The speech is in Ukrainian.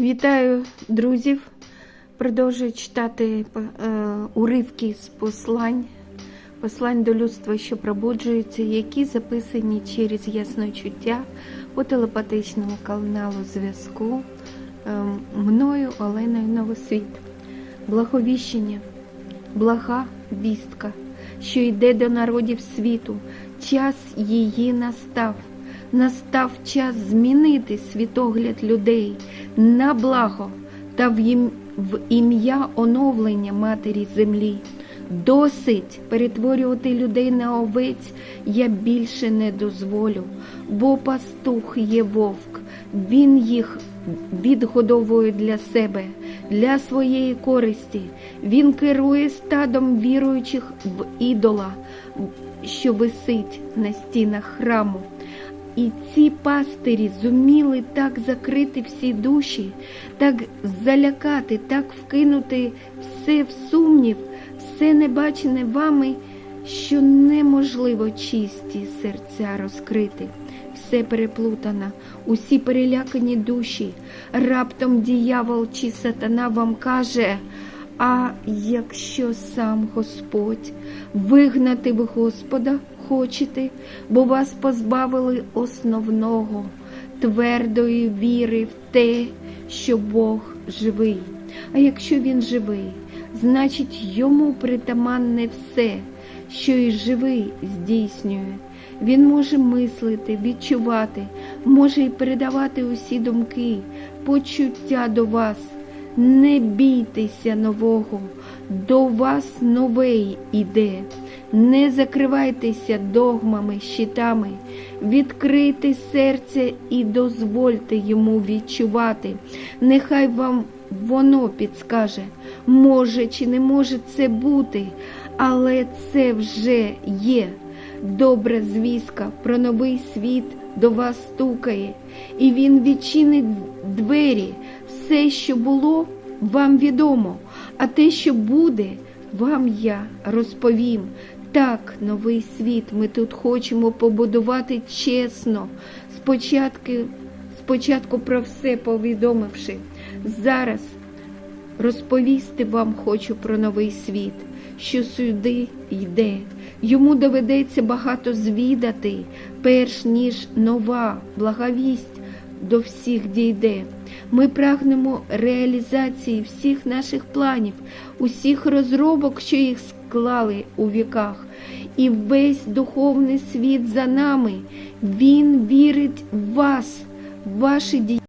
Вітаю друзів. Продовжую читати е, уривки з послань, послань до людства, що пробуджуються, які записані через ясночуття по телепатичному каналу зв'язку е, мною Оленою Новосвіт. Благовіщення, блага вістка, що йде до народів світу. Час її настав. Настав час змінити світогляд людей на благо та в ім'я оновлення Матері Землі. Досить перетворювати людей на овець я більше не дозволю, бо пастух є вовк, він їх відгодовує для себе, для своєї користі. Він керує стадом віруючих в ідола, що висить на стінах храму. І ці пастирі зуміли так закрити всі душі, так залякати, так вкинути все в сумнів, все небачене вами, що неможливо чисті серця розкрити. Все переплутано, усі перелякані душі. Раптом діявол чи сатана вам каже. А якщо сам Господь вигнати ви Господа хочете, бо вас позбавили основного твердої віри в те, що Бог живий. А якщо він живий, значить йому притаманне все, що і живий здійснює. Він може мислити, відчувати, може й передавати усі думки, почуття до вас. Не бійтеся нового, до вас новий іде. Не закривайтеся догмами, щитами, відкрийте серце і дозвольте йому відчувати. Нехай вам воно підскаже, може чи не може це бути, але це вже є. Добра звістка про новий світ до вас стукає, і він відчинить двері. Все, що було, вам відомо, а те, що буде, вам я розповім. Так, новий світ ми тут хочемо побудувати чесно, спочатку, спочатку про все повідомивши. Зараз розповісти вам хочу про новий світ, що сюди йде. Йому доведеться багато звідати, перш ніж нова благовість до всіх дійде. Ми прагнемо реалізації всіх наших планів, усіх розробок, що їх склали у віках. І весь духовний світ за нами. Він вірить в вас, в ваші дії.